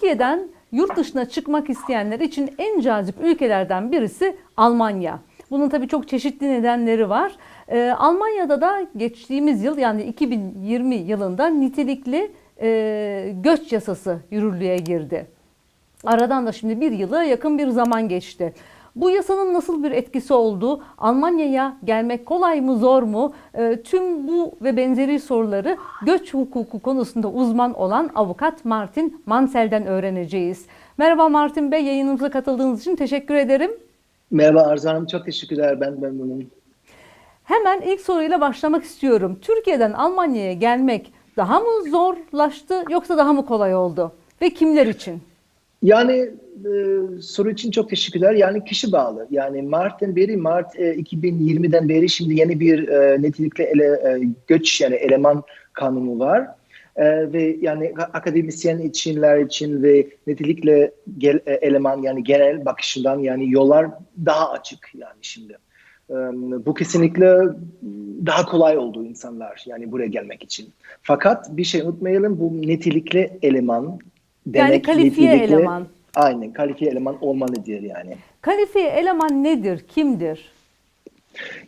Türkiye'den yurt dışına çıkmak isteyenler için en cazip ülkelerden birisi Almanya. Bunun tabii çok çeşitli nedenleri var. Ee, Almanya'da da geçtiğimiz yıl yani 2020 yılında nitelikli e, göç yasası yürürlüğe girdi. Aradan da şimdi bir yıla yakın bir zaman geçti. Bu yasanın nasıl bir etkisi oldu? Almanya'ya gelmek kolay mı zor mu? E, tüm bu ve benzeri soruları göç hukuku konusunda uzman olan avukat Martin Mansel'den öğreneceğiz. Merhaba Martin Bey yayınımıza katıldığınız için teşekkür ederim. Merhaba Arzu Hanım, çok teşekkürler. Ben memnunum. Hemen ilk soruyla başlamak istiyorum. Türkiye'den Almanya'ya gelmek daha mı zorlaştı yoksa daha mı kolay oldu? Ve kimler için? Yani e, soru için çok teşekkürler. Yani kişi bağlı. Yani Mart'tan beri, Mart e, 2020'den beri şimdi yeni bir e, nitelikli ele, e, göç yani eleman kanunu var. E, ve yani akademisyen içinler için ve nitelikli gel, e, eleman yani genel bakışından yani yollar daha açık yani şimdi. E, bu kesinlikle daha kolay oldu insanlar yani buraya gelmek için. Fakat bir şey unutmayalım bu nitelikli eleman Yani kalifiye nitelikli- eleman. Aynen kalifiye eleman olmalıdır yani. Kalifiye eleman nedir? Kimdir?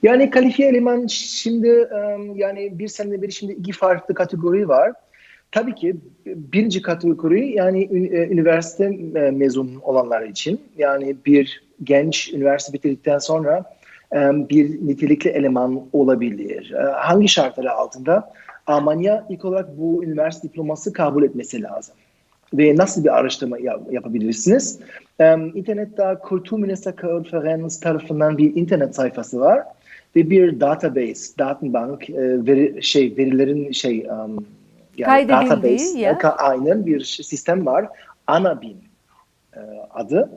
Yani kalifiye eleman şimdi yani bir senede beri şimdi iki farklı kategori var. Tabii ki birinci kategori yani e, üniversite mezun olanlar için yani bir genç üniversite bitirdikten sonra bir nitelikli eleman olabilir. Hangi şartlar altında? Almanya ilk olarak bu üniversite diploması kabul etmesi lazım. Ve nasıl bir araştırma yap- yapabilirsiniz? Em, internette Kulturministerkonferenz tarafından bir internet sayfası var ve bir database, datenbank, e, veri, şey verilerin şey em, Kaydedildiği yer. e, ka- aynen bir sistem var. Anabin e, adı.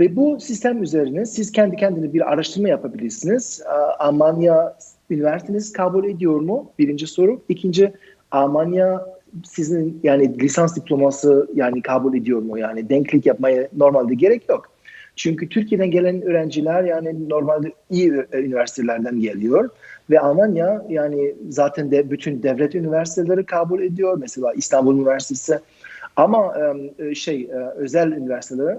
Ve bu sistem üzerine siz kendi kendine bir araştırma yapabilirsiniz. E, Almanya üniversiteniz kabul ediyor mu? Birinci soru. İkinci, Almanya sizin yani lisans diploması yani kabul ediyor mu? Yani denklik yapmaya normalde gerek yok. Çünkü Türkiye'den gelen öğrenciler yani normalde iyi e, üniversitelerden geliyor ve Almanya yani zaten de bütün devlet üniversiteleri kabul ediyor. Mesela İstanbul Üniversitesi ama e, şey e, özel üniversiteleri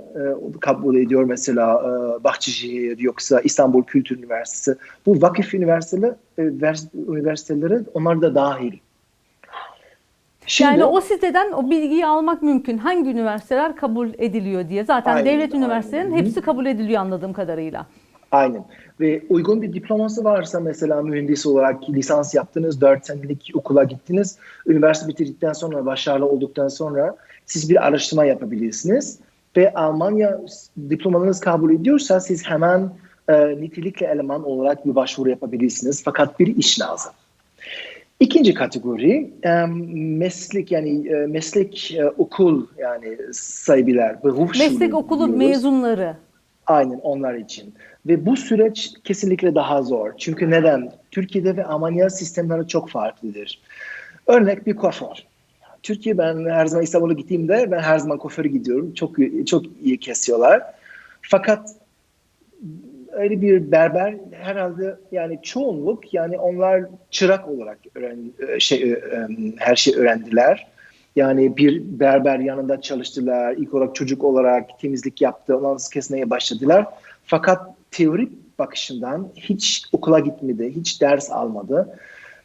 kabul ediyor mesela Bahçeşehir yoksa İstanbul Kültür Üniversitesi. Bu vakıf üniversiteleri, vers- üniversiteleri onlar da dahil. Şimdi, Yani o siteden o bilgiyi almak mümkün. Hangi üniversiteler kabul ediliyor diye. Zaten Aynen, devlet üniversitelerinin hepsi kabul ediliyor anladığım kadarıyla. Aynen. Ve uygun bir diploması varsa mesela mühendis olarak lisans yaptınız, 4 senelik okula gittiniz. Üniversite bitirdikten sonra, başarılı olduktan sonra siz bir araştırma yapabilirsiniz. Ve Almanya diplomanız kabul ediyorsa siz hemen e, nitelikli eleman olarak bir başvuru yapabilirsiniz. Fakat bir iş lazım. İkinci kategori e, meslek yani e, meslek e, okul yani sahibiler, Meslek okulu diyoruz. mezunları. Aynen onlar için. Ve bu süreç kesinlikle daha zor. Çünkü neden? Türkiye'de ve Almanya sistemleri çok farklıdır. Örnek bir kuaför. Türkiye ben her zaman İstanbul'a gittiğimde ben her zaman kuaföre gidiyorum. Çok çok iyi kesiyorlar. Fakat öyle bir berber herhalde yani çoğunluk yani onlar çırak olarak öğren, şey e, her şeyi öğrendiler. Yani bir berber yanında çalıştılar. İlk olarak çocuk olarak temizlik yaptı. Ondan kesmeye başladılar. Fakat teorik bakışından hiç okula gitmedi. Hiç ders almadı.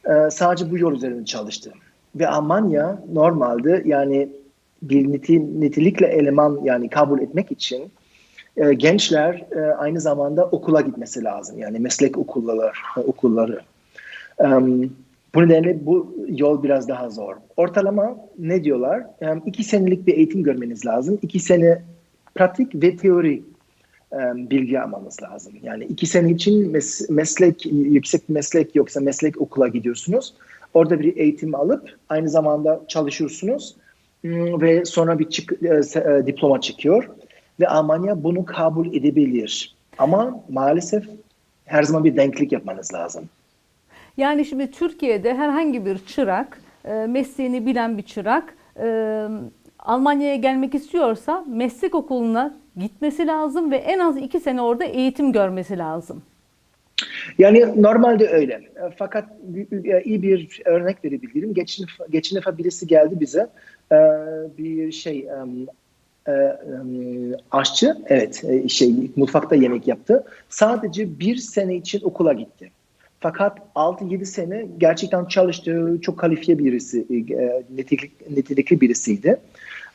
Ee, sadece bu yol üzerinde çalıştı. Ve Almanya normalde yani bir nitelikle eleman yani kabul etmek için e, gençler e, aynı zamanda okula gitmesi lazım. Yani meslek okulları. okulları. Um, bu nedenle bu yol biraz daha zor. Ortalama ne diyorlar? Um, iki senelik bir eğitim görmeniz lazım. İki sene pratik ve teori bilgi almanız lazım. Yani iki sene için mes- meslek, yüksek meslek yoksa meslek okula gidiyorsunuz. Orada bir eğitim alıp aynı zamanda çalışıyorsunuz Hmm, ve sonra bir çık- e, e, diploma çıkıyor ve Almanya bunu kabul edebilir. Ama maalesef her zaman bir denklik yapmanız lazım. Yani şimdi Türkiye'de herhangi bir çırak, e, mesleğini bilen bir çırak e, Almanya'ya gelmek istiyorsa meslek okuluna gitmesi lazım ve en az iki sene orada eğitim görmesi lazım. Yani normalde öyle. E, Fakat iyi bir örnek verebilirim. Geçen, geçen defa birisi geldi bize. Bir şey e, e, aşçı, evet e, şey mutfakta yemek yaptı. Sadece bir sene için okula gitti. Fakat 6-7 sene gerçekten çalıştı, çok kalifiye birisi, e, nitelik, nitelikli birisiydi.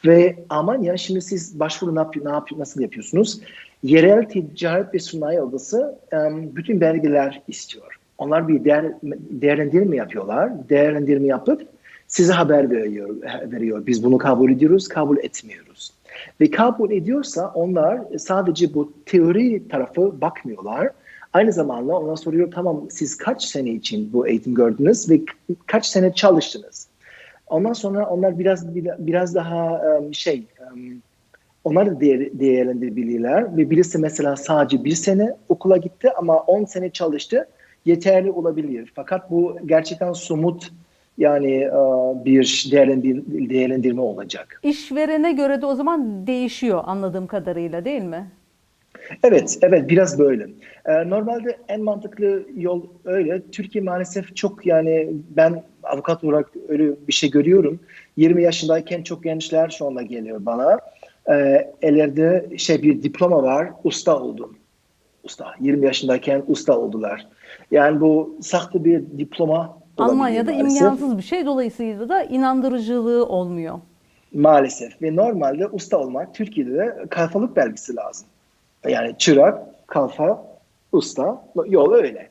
Ve aman ya şimdi siz başvuru ne, yapıyor, ne yapıyor, nasıl yapıyorsunuz? Yerel Ticaret ve Sanayi Odası e, bütün belgeler istiyor. Onlar bir değer, değerlendirme yapıyorlar. Değerlendirme yapıp size haber veriyor, veriyor. Biz bunu kabul ediyoruz, kabul etmiyoruz. Ve kabul ediyorsa onlar sadece bu teori tarafı bakmıyorlar. Aynı zamanda ona soruyor tamam siz kaç sene için bu eğitim gördünüz ve kaç sene çalıştınız? Ondan sonra onlar biraz biraz daha şey onlar da değer, değerlendirebilirler ve birisi mesela sadece bir sene okula gitti ama 10 sene çalıştı yeterli olabilir. Fakat bu gerçekten somut yani uh, bir değerlendir, değerlendirme olacak. İşverene göre de o zaman değişiyor anladığım kadarıyla değil mi? Evet, evet biraz böyle. Ee, normalde en mantıklı yol öyle. Türkiye maalesef çok yani ben avukat olarak öyle bir şey görüyorum. 20 yaşındayken çok gençler şu anda geliyor bana. Ee, ellerinde şey bir diploma var, usta oldum. Usta. 20 yaşındayken usta oldular. Yani bu sahte bir diploma Almanya'da maalesef. imkansız bir şey. Dolayısıyla da inandırıcılığı olmuyor. Maalesef. Ve normalde usta olmak Türkiye'de de kalfalık belgesi lazım. Yani çırak, kalfa, usta, yol öyle.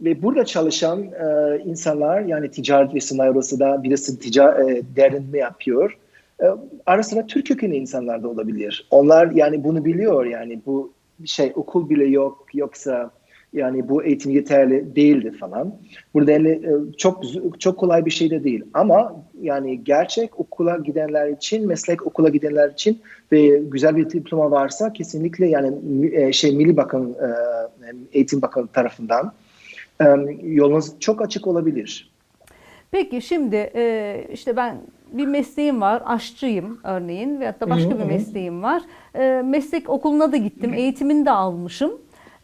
Ve burada çalışan e, insanlar yani ticaret ve sanayi odası da birisi tica, e, değerlendirme yapıyor. E, ara sıra Türk kökenli insanlar da olabilir. Onlar yani bunu biliyor yani bu şey okul bile yok yoksa yani bu eğitim yeterli değildi falan. Burada yani e, çok çok kolay bir şey de değil. Ama yani gerçek okula gidenler için, meslek okula gidenler için ve güzel bir diploma varsa kesinlikle yani e, şey Milli Bakan e, Eğitim Bakanı tarafından yolunuz çok açık olabilir. Peki şimdi işte ben bir mesleğim var, aşçıyım örneğin veyahut da başka bir mesleğim var. Meslek okuluna da gittim, eğitimini de almışım.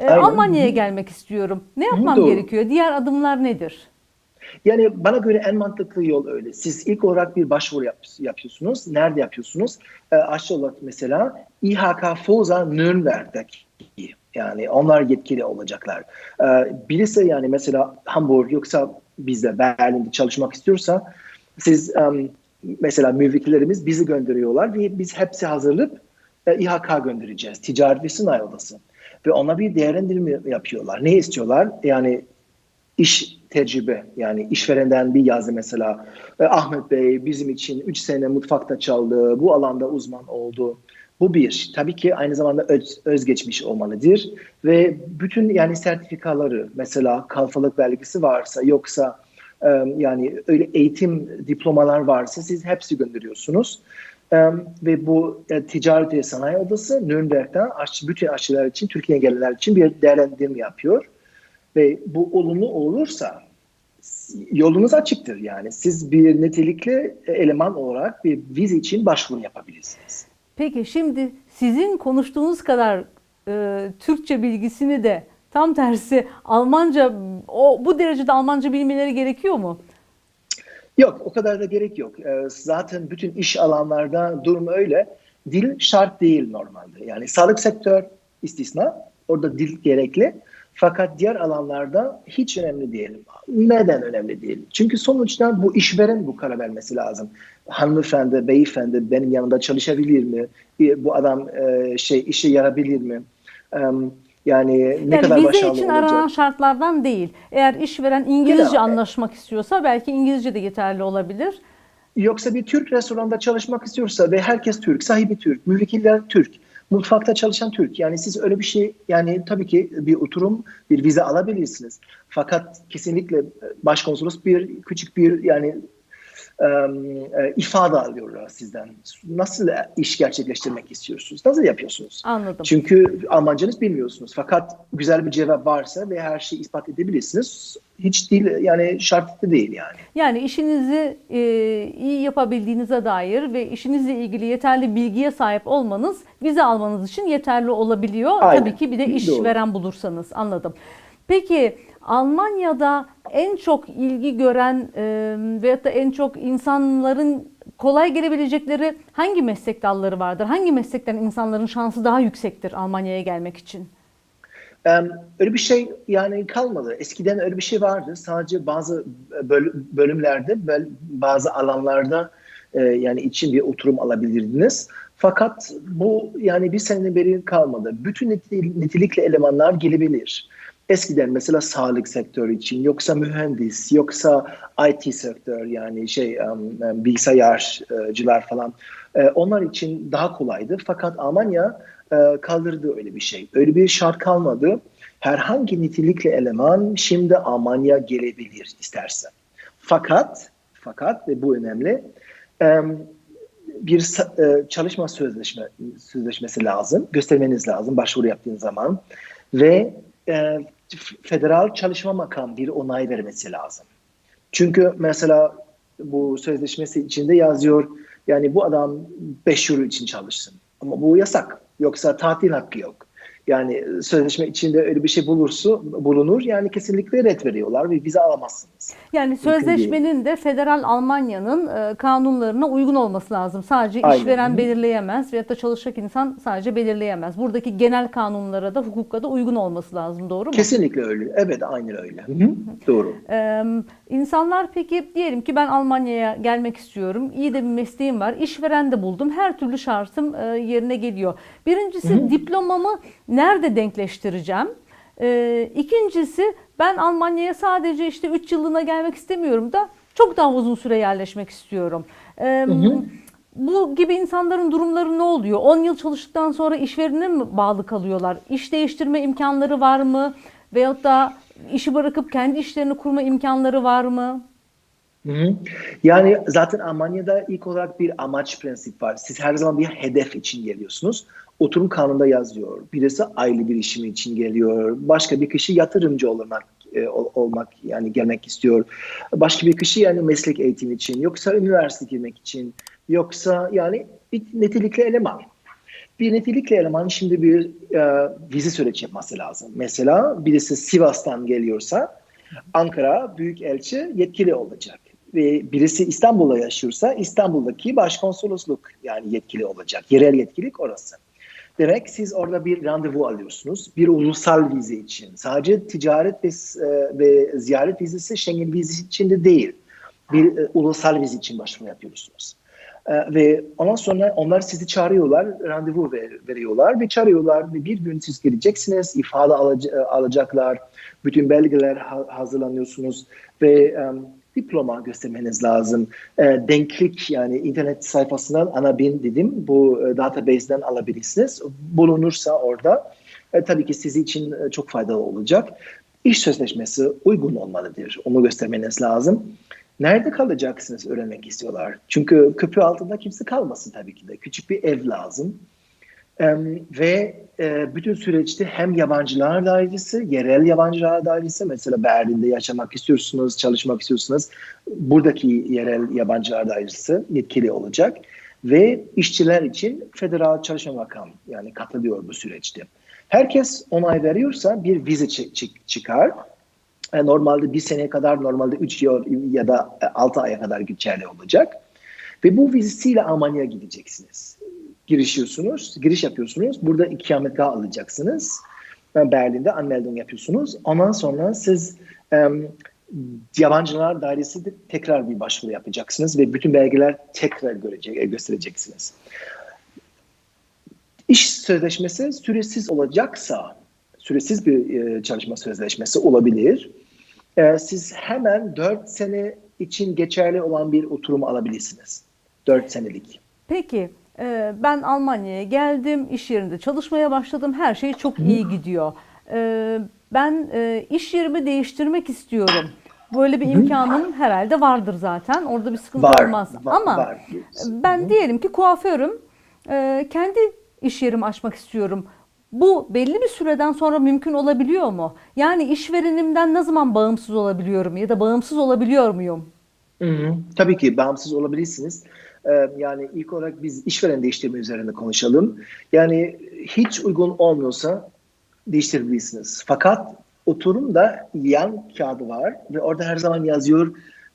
Almanya'ya gelmek istiyorum. Ne yapmam Doğru. gerekiyor? Diğer adımlar nedir? Yani bana göre en mantıklı yol öyle. Siz ilk olarak bir başvuru yap, yapıyorsunuz. Nerede yapıyorsunuz? E, aşçı olarak mesela İHK Foza Nürnberg'deki yani onlar yetkili olacaklar. E, birisi yani mesela Hamburg yoksa bizde Berlin'de çalışmak istiyorsa siz um, mesela müvekkillerimiz bizi gönderiyorlar ve biz hepsi hazırlayıp e, İHK göndereceğiz. Ticaret ve Sanayi Odası. Ve ona bir değerlendirme yapıyorlar. Ne istiyorlar? Yani iş tecrübe yani işverenden bir yazı mesela e, Ahmet Bey bizim için 3 sene mutfakta çaldı, bu alanda uzman oldu. Bu bir. Tabii ki aynı zamanda öz, özgeçmiş olmalıdır ve bütün yani sertifikaları mesela kalfalık belgesi varsa yoksa e, yani öyle eğitim diplomalar varsa siz hepsi gönderiyorsunuz. E, ve bu e, Ticaret ve Sanayi Odası Nürnberg'den aşçı, bütün aşçılar için, Türkiye'ye gelenler için bir değerlendirme yapıyor. Ve bu olumlu olursa yolunuz açıktır yani. Siz bir nitelikli eleman olarak bir vize için başvuru yapabilirsiniz. Peki şimdi sizin konuştuğunuz kadar e, Türkçe bilgisini de tam tersi Almanca o bu derecede Almanca bilmeleri gerekiyor mu? Yok o kadar da gerek yok. E, zaten bütün iş alanlarda durum öyle. Dil şart değil normalde. Yani sağlık sektör istisna. Orada dil gerekli. Fakat diğer alanlarda hiç önemli değil. Neden önemli değil? Çünkü sonuçta bu işveren bu karar vermesi lazım. Hanımefendi, beyefendi benim yanımda çalışabilir mi? Bu adam e, şey işe yarabilir mi? Yani ne yani kadar vize için olacak? aranan şartlardan değil. Eğer işveren İngilizce Genel- anlaşmak istiyorsa belki İngilizce de yeterli olabilir. Yoksa bir Türk restoranda çalışmak istiyorsa ve herkes Türk, sahibi Türk, müvekkiller Türk, mutfakta çalışan Türk. Yani siz öyle bir şey yani tabii ki bir oturum, bir vize alabilirsiniz. Fakat kesinlikle başkonsolos bir küçük bir yani ifade alıyorlar sizden. Nasıl iş gerçekleştirmek istiyorsunuz? Nasıl yapıyorsunuz? Anladım. Çünkü Almancanız bilmiyorsunuz. Fakat güzel bir cevap varsa ve her şeyi ispat edebilirsiniz. Hiç değil yani şartlı değil yani. Yani işinizi e, iyi yapabildiğinize dair ve işinizle ilgili yeterli bilgiye sahip olmanız vize almanız için yeterli olabiliyor. Aynen. Tabii ki bir de Doğru. işveren bulursanız anladım. Peki Almanya'da en çok ilgi gören e, veyahut da en çok insanların kolay gelebilecekleri hangi meslek dalları vardır? Hangi meslekten insanların şansı daha yüksektir Almanya'ya gelmek için? Öyle bir şey yani kalmadı. Eskiden öyle bir şey vardı. Sadece bazı böl- bölümlerde, böl- bazı alanlarda e, yani için bir oturum alabilirdiniz. Fakat bu yani bir seneden beri kalmadı. Bütün nitelikli elemanlar gelebilir. Eskiden mesela sağlık sektörü için, yoksa mühendis, yoksa IT sektör yani şey em, bilgisayarcılar falan. E, onlar için daha kolaydı. Fakat Almanya e, kaldırdı öyle bir şey. Öyle bir şart kalmadı. Herhangi nitelikli eleman şimdi Almanya gelebilir isterse. Fakat fakat ve bu önemli em, bir e, çalışma sözleşme sözleşmesi lazım. Göstermeniz lazım başvuru yaptığınız zaman ve e, federal çalışma makam bir onay vermesi lazım. Çünkü mesela bu sözleşmesi içinde yazıyor yani bu adam 5 euro için çalışsın. Ama bu yasak. Yoksa tatil hakkı yok. Yani sözleşme içinde öyle bir şey bulursa bulunur yani kesinlikle red veriyorlar ve vize alamazsınız. Yani sözleşmenin de federal Almanya'nın e, kanunlarına uygun olması lazım. Sadece Aynen. işveren belirleyemez veyahut da çalışacak insan sadece belirleyemez. Buradaki genel kanunlara da hukuka da uygun olması lazım. Doğru mu? Kesinlikle öyle. Evet aynen öyle. Hı hı. Doğru. Ee, insanlar peki diyelim ki ben Almanya'ya gelmek istiyorum. İyi de bir mesleğim var. İşveren de buldum. Her türlü şartım e, yerine geliyor. Birincisi diplomamı nerede denkleştireceğim? Ee, ikincisi ben Almanya'ya sadece işte 3 yıllığına gelmek istemiyorum da çok daha uzun süre yerleşmek istiyorum. Ee, bu gibi insanların durumları ne oluyor? 10 yıl çalıştıktan sonra işverene mi bağlı kalıyorlar? İş değiştirme imkanları var mı? Veyahut da işi bırakıp kendi işlerini kurma imkanları var mı? Hı hı. Yani zaten Almanya'da ilk olarak bir amaç prensip var. Siz her zaman bir hedef için geliyorsunuz. Oturum kanunda yazıyor. Birisi aile birişimi için geliyor. Başka bir kişi yatırımcı olmak e, ol- olmak yani gelmek istiyor. Başka bir kişi yani meslek eğitimi için, yoksa üniversite girmek için, yoksa yani bir nitelikli eleman. Bir nitelikli eleman şimdi bir e, vize süreci yapması lazım. Mesela birisi Sivas'tan geliyorsa Ankara Büyükelçi yetkili olacak. Ve birisi İstanbul'da yaşıyorsa İstanbul'daki başkonsolosluk yani yetkili olacak. Yerel yetkilik orası. Demek siz orada bir randevu alıyorsunuz. Bir ulusal vize için. Sadece ticaret ve, e, ve ziyaret vizesi Schengen vizesi için de değil. Bir e, ulusal vize için başvuru yapıyorsunuz. E, ve ondan sonra onlar sizi çağırıyorlar, randevu ver, veriyorlar ve çağırıyorlar ve bir gün siz gideceksiniz, ifade alac- e, alacaklar, bütün belgeler ha- hazırlanıyorsunuz ve um, diploma göstermeniz lazım. E, denklik yani internet sayfasından Anabin dedim, bu e, database'den alabilirsiniz. Bulunursa orada e, tabii ki sizin için e, çok faydalı olacak. İş sözleşmesi uygun olmalıdır, onu göstermeniz lazım. Nerede kalacaksınız öğrenmek istiyorlar. Çünkü köprü altında kimse kalmasın tabii ki de. Küçük bir ev lazım. Ve e, bütün süreçte hem yabancılar dairesi, yerel yabancılar dairesi, mesela Berlin'de yaşamak istiyorsunuz, çalışmak istiyorsunuz, buradaki yerel yabancılar dairesi yetkili olacak. Ve işçiler için federal çalışma makam yani katılıyor bu süreçte. Herkes onay veriyorsa bir vize çı- çı- çıkar. E, Normalde bir seneye kadar, normalde 3 yıl ya da 6 aya kadar geçerli olacak. Ve bu vizesiyle Almanya'ya gideceksiniz. Girişiyorsunuz, giriş yapıyorsunuz. Burada ikametgah alacaksınız. E, Berlin'de anmeldung yapıyorsunuz. Ondan sonra siz em, yabancılar dairesi de tekrar bir başvuru yapacaksınız ve bütün belgeler tekrar görecek, göstereceksiniz. İş sözleşmesi süresiz olacaksa, süresiz bir e, çalışma sözleşmesi olabilir. E, siz hemen 4 sene için geçerli olan bir oturum alabilirsiniz. 4 senelik. Peki e, ben Almanya'ya geldim, iş yerinde çalışmaya başladım. Her şey çok iyi gidiyor. E, Ben e, iş yerimi değiştirmek istiyorum. Böyle bir imkanım herhalde vardır zaten. Orada bir sıkıntı Var, olmaz. va- Ama var. ben diyelim ki kuaförüm. E, Kendi iş yerimi açmak istiyorum. Bu belli bir süreden sonra mümkün olabiliyor mu? Yani işverenimden ne zaman bağımsız olabiliyorum ya da bağımsız olabiliyor muyum? Hı hı. Tabii ki bağımsız olabilirsiniz. Ee, yani ilk olarak biz işveren değiştirme üzerinde konuşalım. Yani hiç uygun olmuyorsa değiştirebilirsiniz. Fakat oturumda yan kağıdı var ve orada her zaman yazıyor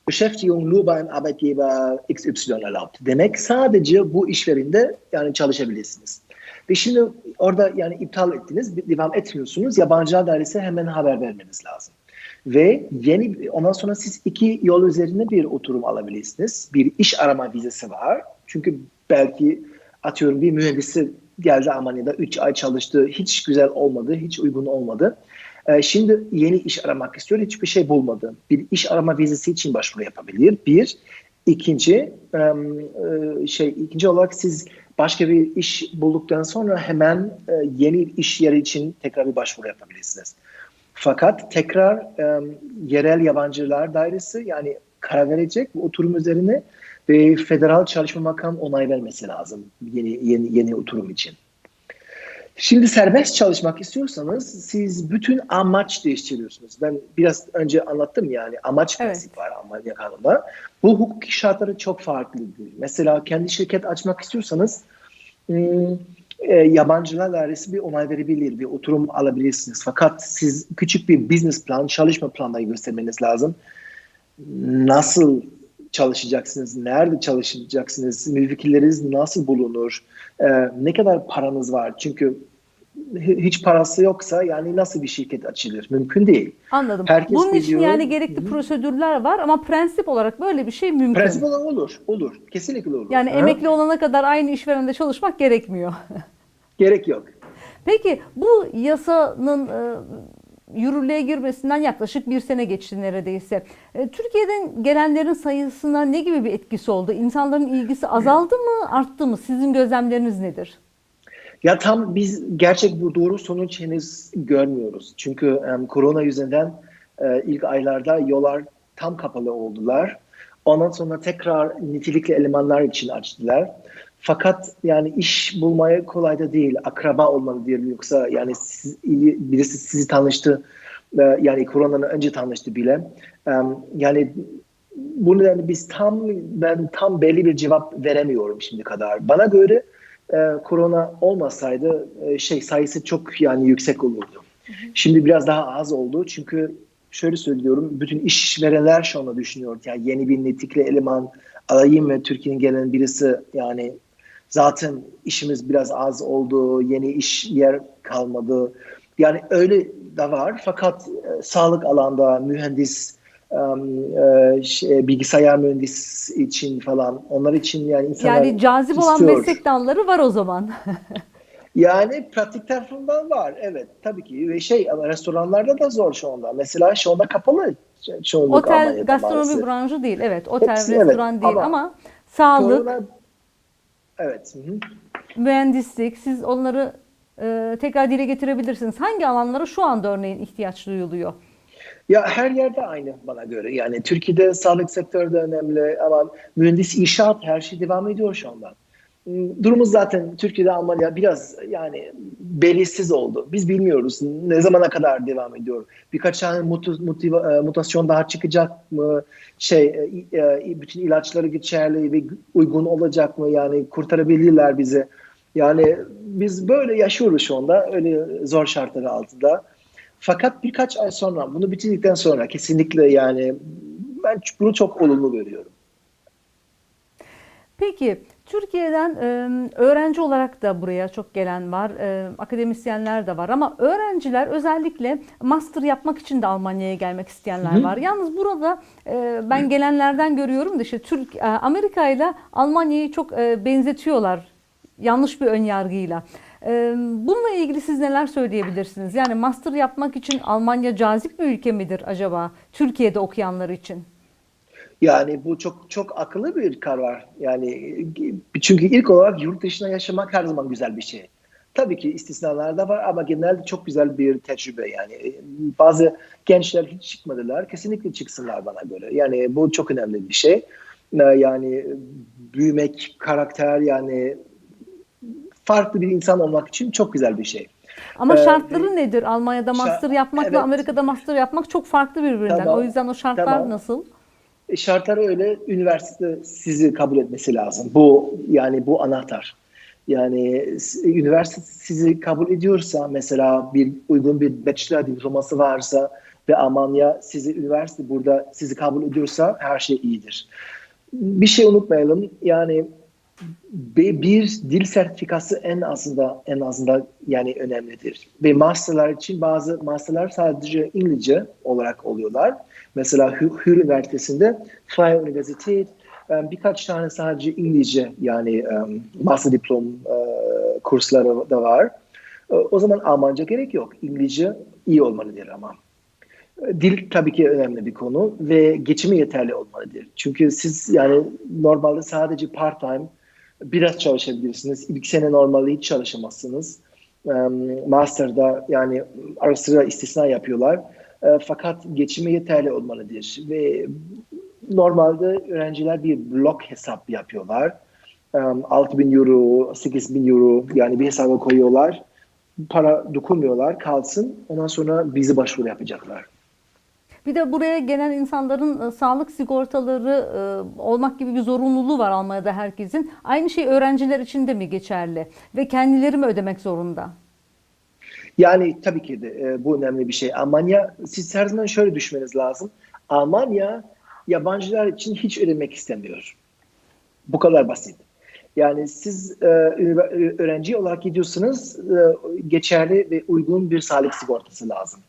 Beschäftigung nur beim Arbeitgeber XY erlaubt. Demek sadece bu işverinde yani çalışabilirsiniz. Ve şimdi orada yani iptal ettiniz, devam etmiyorsunuz. Yabancılar dairesi hemen haber vermeniz lazım. Ve yeni ondan sonra siz iki yol üzerinde bir oturum alabilirsiniz. Bir iş arama vizesi var. Çünkü belki atıyorum bir mühendisi geldi Almanya'da 3 ay çalıştı. Hiç güzel olmadı, hiç uygun olmadı. Ee, şimdi yeni iş aramak istiyor, hiçbir şey bulmadı. Bir iş arama vizesi için başvuru yapabilir. Bir, ikinci e, şey ikinci olarak siz başka bir iş bulduktan sonra hemen e, yeni iş yeri için tekrar bir başvuru yapabilirsiniz. Fakat tekrar e, yerel yabancılar dairesi yani karar verecek bu oturum üzerine ve federal çalışma makam onay vermesi lazım yeni yeni yeni oturum için. Şimdi serbest çalışmak istiyorsanız siz bütün amaç değiştiriyorsunuz. Ben biraz önce anlattım yani amaç Evet. prensip var Almanya kanununda. Bu hukuki şartları çok farklıdır. Mesela kendi şirket açmak istiyorsanız ım, e, yabancılar dairesi bir onay verebilir, bir oturum alabilirsiniz. Fakat siz küçük bir business plan, çalışma planları göstermeniz lazım. Nasıl çalışacaksınız, nerede çalışacaksınız, mülkiyetleriniz nasıl bulunur, e, ne kadar paranız var. Çünkü hiç parası yoksa yani nasıl bir şirket açılır? Mümkün değil. Anladım. Herkes Bunun için biliyor. yani gerekli prosedürler var ama prensip olarak böyle bir şey mümkün. Prensip olarak olur, olur. Kesinlikle olur. Yani Aha. emekli olana kadar aynı işverende çalışmak gerekmiyor. Gerek yok. Peki bu yasanın e, yürürlüğe girmesinden yaklaşık bir sene geçti neredeyse. E, Türkiye'den gelenlerin sayısına ne gibi bir etkisi oldu? İnsanların ilgisi azaldı mı, arttı mı? Sizin gözlemleriniz nedir? Ya tam biz gerçek bu doğru sonuç henüz görmüyoruz. Çünkü em, korona yüzünden e, ilk aylarda yollar tam kapalı oldular. Ondan sonra tekrar nitelikli elemanlar için açtılar. Fakat yani iş bulmaya kolay da değil. Akraba olmalı diyelim yoksa yani siz, birisi sizi tanıştı e, yani koronadan önce tanıştı bile. Yani bunu yani biz tam ben tam belli bir cevap veremiyorum şimdi kadar. Bana göre e, korona olmasaydı e, şey sayısı çok yani yüksek olurdu. Şimdi biraz daha az oldu. Çünkü şöyle söylüyorum bütün işverenler şu anda düşünüyor yani yeni bir netikli eleman alayım ve Türkiye'nin gelen birisi yani zaten işimiz biraz az oldu yeni iş yer kalmadı. Yani öyle de var. Fakat e, sağlık alanda mühendis şey, bilgisayar mühendis için falan onlar için yani insanlar Yani cazip olan istiyor. meslek dalları var o zaman. Yani pratik tarafından var evet tabii ki ve şey ama restoranlarda da zor şu anda. Mesela şu anda kapalı ço- çoğunluk Otel, Almanya'da gastronomi maalesef. branşı değil. Evet, otel, Hepsi evet restoran değil ama ama sağlık, Korona- evet. hı hı. mühendislik, siz onları e, tekrar dile getirebilirsiniz. Hangi alanlara şu anda örneğin ihtiyaç duyuluyor? Ya her yerde aynı bana göre. Yani Türkiye'de sağlık sektörü de önemli ama mühendis inşaat her şey devam ediyor şu anda. Hmm, Durumumuz zaten Türkiye'de Almanya biraz yani belirsiz oldu. Biz bilmiyoruz ne zamana kadar devam ediyor. Birkaç tane mutu- e, mutasyon daha çıkacak mı? Şey e, e, bütün ilaçları geçerli ve uygun olacak mı? Yani kurtarabilirler bizi. Yani biz böyle yaşıyoruz şu anda öyle zor şartlar altında. Fakat birkaç ay sonra bunu bitirdikten sonra kesinlikle yani ben bunu çok olumlu görüyorum. Peki Türkiye'den e, öğrenci olarak da buraya çok gelen var, e, akademisyenler de var ama öğrenciler özellikle master yapmak için de Almanya'ya gelmek isteyenler var. Yalnız burada e, ben gelenlerden görüyorum da işte Türk, e, Amerika ile Almanya'yı çok e, benzetiyorlar yanlış bir ön yargıyla. E, bununla ilgili siz neler söyleyebilirsiniz? Yani master yapmak için Almanya cazip bir ülke midir acaba Türkiye'de okuyanlar için? Yani bu çok çok akıllı bir karar. Yani çünkü ilk olarak yurt dışında yaşamak her zaman güzel bir şey. Tabii ki istisnalar da var ama genelde çok güzel bir tecrübe yani. Bazı gençler hiç çıkmadılar. Kesinlikle çıksınlar bana göre. Yani bu çok önemli bir şey. Yani büyümek, karakter yani farklı bir insan olmak için çok güzel bir şey. Ama Ee, şartları nedir? Almanya'da master yapmakla evet. Amerika'da master yapmak çok farklı birbirinden. Tamam, O yüzden o şartlar tamam. nasıl? E, Şartlar öyle, üniversite sizi kabul etmesi lazım. Bu yani bu anahtar. Yani üniversite sizi kabul ediyorsa mesela bir uygun bir bachelor diploması varsa ve Almanya sizi üniversite burada sizi kabul ediyorsa her şey iyidir. Bir şey unutmayalım yani bir, bir dil sertifikası en azında en azında yani önemlidir. Ve masterlar için bazı masterlar sadece İngilizce olarak oluyorlar. Mesela Hür, Üniversitesi'nde Freie Universität birkaç tane sadece İngilizce yani master diplom kursları da var. O zaman Almanca gerek yok. İngilizce iyi olmalıdır ama. Dil tabii ki önemli bir konu ve geçimi yeterli olmalıdır. Çünkü siz yani normalde sadece part time biraz çalışabilirsiniz. İlk sene normalde hiç çalışamazsınız. Master'da yani ara sıra istisna yapıyorlar. Fakat geçimi yeterli olmalıdır. Ve normalde öğrenciler bir blok hesap yapıyorlar. 6 bin euro, 8 bin euro yani bir hesaba koyuyorlar. Para dokunmuyorlar kalsın. Ondan sonra bizi başvuru yapacaklar. Bir de buraya gelen insanların e, sağlık sigortaları e, olmak gibi bir zorunluluğu var Almanya'da herkesin. Aynı şey öğrenciler için de mi geçerli? Ve kendileri mi ödemek zorunda? Yani tabii ki de e, bu önemli bir şey. Almanya, siz her zaman şöyle düşmeniz lazım. Almanya yabancılar için hiç ödemek istemiyor. Bu kadar basit. Yani siz e, öğrenci olarak gidiyorsunuz, e, geçerli ve uygun bir sağlık sigortası lazım.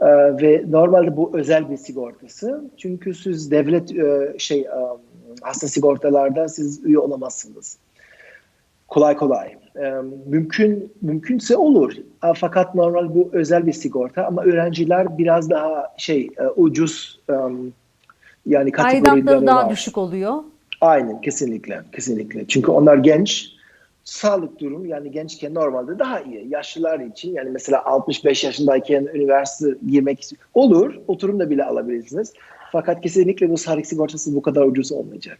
Ee, ve normalde bu özel bir sigortası. Çünkü siz devlet e, şey e, hasta sigortalarda siz üye olamazsınız. Kolay kolay. E, mümkün mümkünse olur. E, fakat normal bu özel bir sigorta ama öğrenciler biraz daha şey e, ucuz e, yani kategorileri Aidatları daha var. düşük oluyor. Aynen kesinlikle kesinlikle. Çünkü onlar genç sağlık durum yani gençken normalde daha iyi. Yaşlılar için yani mesela 65 yaşındayken üniversite girmek istiyor. Olur. Oturum da bile alabilirsiniz. Fakat kesinlikle bu sağlık sigortası bu kadar ucuz olmayacak.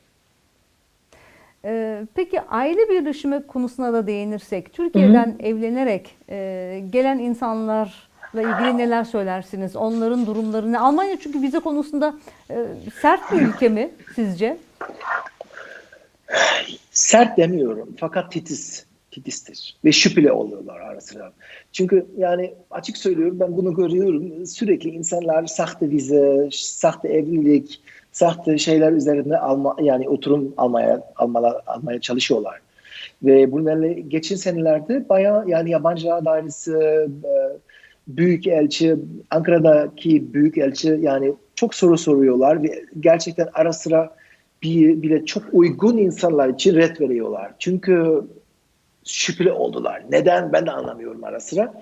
Ee, peki aile birleşimi konusuna da değinirsek, Türkiye'den Hı-hı. evlenerek e, gelen insanlarla ilgili neler söylersiniz? Onların durumlarını. Almanya çünkü vize konusunda e, sert bir ülke mi sizce? Sert demiyorum fakat titiz. Titizdir. Ve şüpheli oluyorlar ara sıra. Çünkü yani açık söylüyorum ben bunu görüyorum. Sürekli insanlar sahte vize, sahte evlilik, sahte şeyler üzerinde alma, yani oturum almaya almaya, almaya çalışıyorlar. Ve bunlarla geçen senelerde bayağı yani yabancılar dairesi, e, büyük elçi, Ankara'daki büyük elçi yani çok soru soruyorlar ve gerçekten ara sıra bile çok uygun insanlar için red veriyorlar. Çünkü şüpheli oldular. Neden ben de anlamıyorum ara sıra.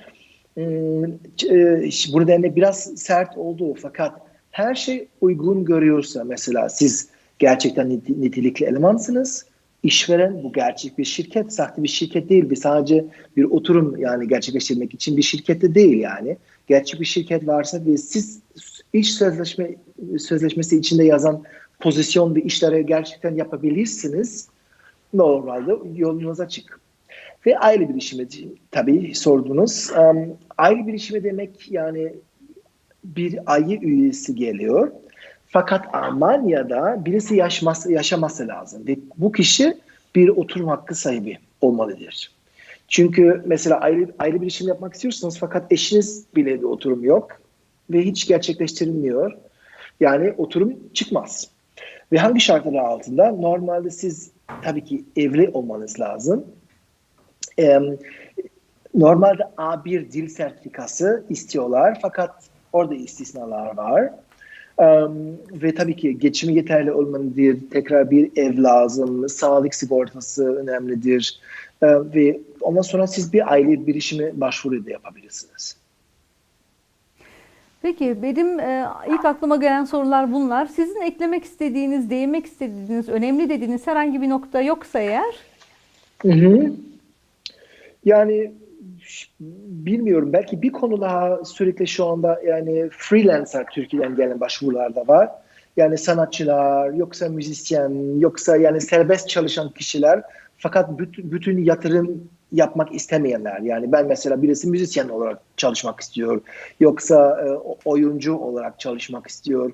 Hmm, e, bu nedenle biraz sert oldu fakat her şey uygun görüyorsa mesela siz gerçekten nitelikli elemansınız. İşveren bu gerçek bir şirket, sahte bir şirket değil. Bir sadece bir oturum yani gerçekleştirmek için bir şirkette değil yani. Gerçek bir şirket varsa ve siz iş sözleşme sözleşmesi içinde yazan pozisyon ve işleri gerçekten yapabilirsiniz. Normalde yolunuz açık. Ve aile bilişimi tabii sordunuz. Um, aile bilişimi demek yani bir ayı üyesi geliyor. Fakat Almanya'da birisi yaşaması, yaşaması lazım. Ve bu kişi bir oturum hakkı sahibi olmalıdır. Çünkü mesela ayrı, ayrı bir işim yapmak istiyorsunuz fakat eşiniz bile bir oturum yok ve hiç gerçekleştirilmiyor. Yani oturum çıkmaz. Ve hangi şartlar altında? Normalde siz tabii ki evli olmanız lazım. Ee, normalde A1 dil sertifikası istiyorlar fakat orada istisnalar var. Um, ve tabii ki geçimi yeterli olmalıdır. Tekrar bir ev lazım. Sağlık sigortası önemlidir. Ee, ve ondan sonra siz bir aile birişimi başvuru da yapabilirsiniz. Peki benim e, ilk aklıma gelen sorular bunlar. Sizin eklemek istediğiniz, değinmek istediğiniz, önemli dediğiniz herhangi bir nokta yoksa eğer? Hı hı. Yani bilmiyorum belki bir konu daha sürekli şu anda yani freelancer Türkiye'den gelen başvurular da var. Yani sanatçılar, yoksa müzisyen, yoksa yani serbest çalışan kişiler fakat bütün, yatırım yapmak istemeyenler. Yani ben mesela birisi müzisyen olarak çalışmak istiyor. Yoksa e, oyuncu olarak çalışmak istiyor.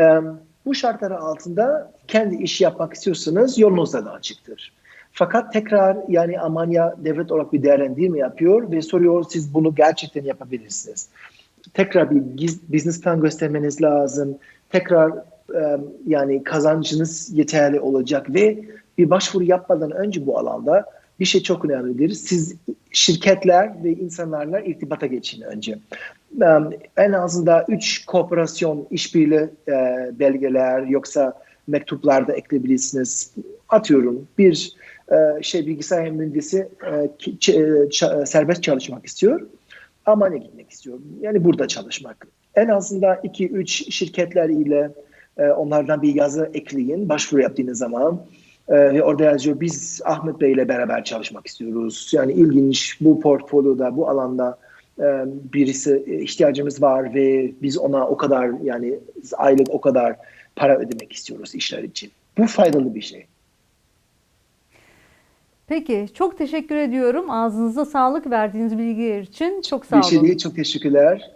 E, bu şartlar altında kendi işi yapmak istiyorsanız yolunuz da açıktır. Fakat tekrar yani Almanya devlet olarak bir değerlendirme yapıyor ve soruyor siz bunu gerçekten yapabilirsiniz. tekrar bir business plan göstermeniz lazım. Tekrar e, yani kazancınız yeterli olacak ve bir başvuru yapmadan önce bu alanda bir şey çok önemlidir. Siz şirketler ve insanlarla irtibata geçin önce. En azından üç kooperasyon işbirliği e, belgeler yoksa mektuplarda ekleyebilirsiniz. Atıyorum bir e, şey bilgisayar mühendisi e, serbest çalışmak istiyor. Almanya gitmek istiyor. Yani burada çalışmak. En azından 2-3 şirketler ile onlardan bir yazı ekleyin başvuru yaptığınız zaman. E, ve orada yazıyor biz Ahmet Bey ile beraber çalışmak istiyoruz. Yani ilginç bu portfolyoda, bu alanda e, birisi e, ihtiyacımız var ve biz ona o kadar yani aylık o kadar para ödemek istiyoruz işler için. Bu faydalı bir şey. Peki çok teşekkür ediyorum. Ağzınıza sağlık verdiğiniz bilgiler için. Çok sağ Bir şey olun. değil. Çok teşekkürler.